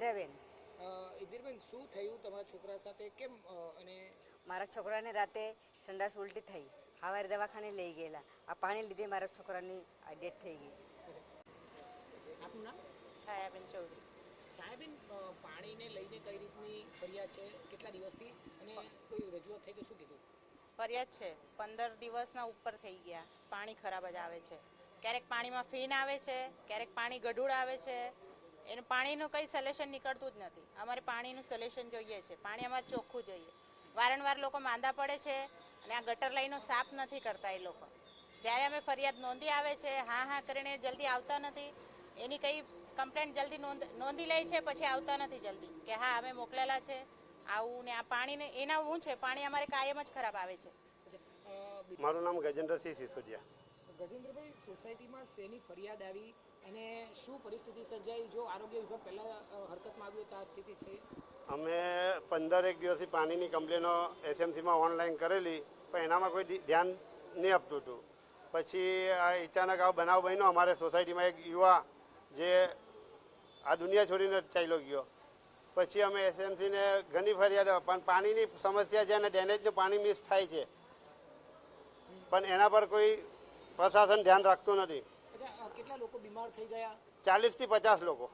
ઇન્દિરાબેન ઇન્દિરાબેન શું થયું તમારા છોકરા સાથે? કેમ અને મારા છોકરાને રાતે સંડાસ ઉલટી થઈ. સવારે દવાખાને લઈ ગયેલા. આ પાણી લીધે મારા છોકરાની ડેથ થઈ ગઈ. આપનું નામ? છાયાબેન ચૌધરી. છાયાબેન પાણીને લઈને કઈ રીતની ફરિયાદ છે? કેટલા દિવસથી? અને કોઈ રજૂઆત થઈ કે શું કીધું? ફરિયાદ છે. પંદર દિવસના ઉપર થઈ ગયા. પાણી ખરાબ જ આવે છે. ક્યારેક પાણીમાં ફીન આવે છે ક્યારેક પાણી ગઢૂળ આવે છે. એનું પાણીનું કંઈ સોલ્યુશન નીકળતું જ નથી. અમારે પાણીનું સોલ્યુશન જોઈએ છે. પાણી અમારે ચોખ્ખું જોઈએ. વારંવાર લોકો માંદા પડે છે અને આ ગટર લાઈનો સાફ નથી કરતા એ લોકો. જ્યારે અમે ફરિયાદ નોંધી આવે છે હા હા કરીને જલ્દી આવતા નથી એની કંઈ કમ્પ્લેન્ટ જલ્દી નોંધ નોંધી લે છે પછી આવતા નથી જલ્દી. કે હા અમે મોકલેલા છે આવું ને આ પાણીને એના શું છે પાણી અમારે કાયમ જ ખરાબ આવે છે. મારું નામ ગજેન્દ્રસિંહ સિસોદિયા. ગજેન્દ્રભાઈ સોસાયટીમાં શેની ફરિયાદ આવી? અને શું પરિસ્થિતિ સર્જાઈ? જો આરોગ્ય વિભાગ પહેલા હરકતમાં આવ્યું તો આ સ્થિતિ છે. અમે પંદર એક દિવસથી પાણીની કમ્પ્લેનો એસએમસીમાં ઓનલાઈન કરેલી, પણ એનામાં કોઈ ધ્યાન નહીં આપતું હતું. પછી આ અચાનક આ બનાવ બન્યો, અમારે સોસાયટીમાં એક યુવા જે આ દુનિયા છોડીને ચાલ્યો ગયો. પછી અમે એસએમસીને ઘણી ફરિયાદ પણ પાણીની સમસ્યા છે અને ડેનેજનું પાણી મિસ થાય છે. પણ એના પર કોઈ પ્રશાસન ધ્યાન રાખતું નથી. કેટલા લોકો બીમાર થઈ ગયા? ચાલીસથી પચાસ લોકો.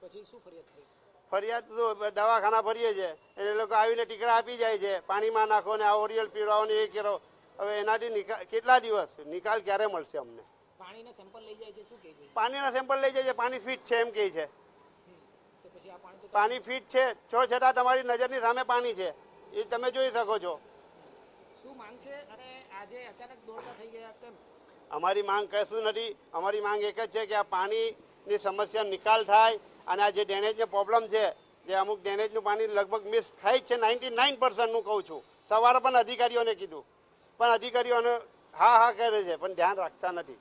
પછી શું ફરિયાદ થઈ? ફરિયાદ તો દવાખાના ભરીએ છે. એ લોકો આવીને ટીકડા આપી જાય છે. પાણીમાં નાખો ને આ ઓરિયલ પીવડાવો ને એ કરો. હવે એનાથી નિકાલ કેટલા દિવસ? નિકાલ ક્યારે મળશે અમને? પાણીના સેમ્પલ લઈ જાય છે શું કહે છે? પાણીના સેમ્પલ લઈ જાય છે. પાણી ફિટ છે એમ કહે છે. પાણી ફિટ છે. છો છતાં તમારી નજરની સામે પાણી છે. એ તમે જોઈ શકો છો. શું માંગ છે? અને આજે અચાનક દોડતા થઈ ગયા કેમ? અમારી માંગ કશું નથી. અમારી માંગ એક જ છે કે આ પાણીની સમસ્યા નિકાલ થાય અને આ જે ડેનેજનો પ્રોબ્લેમ છે, જે અમુક ડેનેજનું પાણી લગભગ મિસ થાય છે નાઇન્ટી નાઇન પર્સન્ટનું કહું છું. સવારે પણ અધિકારીઓને કીધું. પણ અધિકારીઓને હા હા કરે છે, પણ ધ્યાન રાખતા નથી.